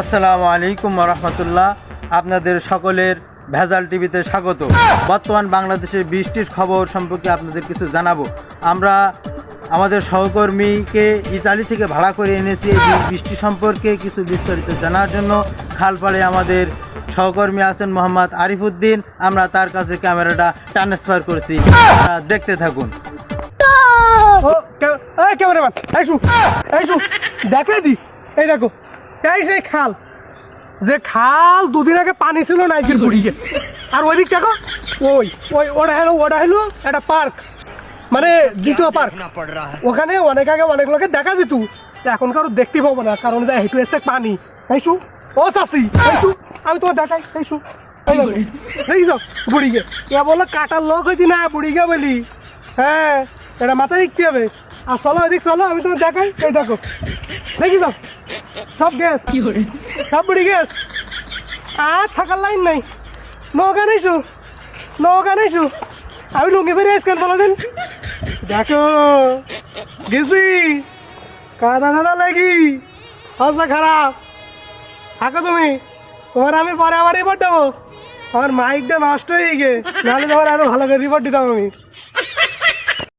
আসসালামু আলাইকুম রহমতুল্লাহ। আপনাদের সকলের ভেজাল টিভিতে স্বাগত। বর্তমান বাংলাদেশের বৃষ্টির খবর সম্পর্কে আপনাদের কিছু জানাব। আমরা আমাদের সহকর্মীকে ইতালি থেকে ভাড়া করে এনেছি এই বৃষ্টি সম্পর্কে কিছু বিস্তারিত জানার জন্য। খালপাড়ে আমাদের সহকর্মী আছেন মোহাম্মদ আরিফুদ্দিন। আমরা তার কাছে ক্যামেরাটা ট্রান্সফার করছি। দেখতে থাকুন। দেখে দি। এই দেখো। এই সেই খাল। যে খাল দুদিন আগে পানি ছিল নাইজের বুড়িকে। আর ওই দিক দেখো, ওই ওই, ওটা হলো ওটা হলো একটা পার্ক। মানে দ্বিতীয় পার্ক। ওখানে অনেক আগে অনেক লোকে দেখা যেত। এখন কারও দেখতে পাবো না, কারণ যা হেঁটু এসছে পানি। এইসু ও চাষি এইসু আমি তোমার দেখাই এইসু বুড়িকে। এ বলল, কাটার লোক হয়েছি না, বুড়িকে বলি। হ্যাঁ এটা মাথায় কি হবে? আর চলো এদিক, চলো, আমি তোমার দেখাই, এই দেখো। দেখিস সব গ্যাস সব বুড়ি গ্যাস আর থাকার লাইন নাই নৌকা নেইছু নৌকা নেইছু আমি লুঙ্গি ফিরে এসকেন বলো দিন দেখো গেছি কাদা টাদা লাগি অবস্থা খারাপ থাকো তুমি তোমার আমি পরে আবার রিপোর্ট দেবো আমার মাইকটা নষ্ট হয়ে গে নাহলে তোমার আরও ভালো করে রিপোর্ট দিতাম আমি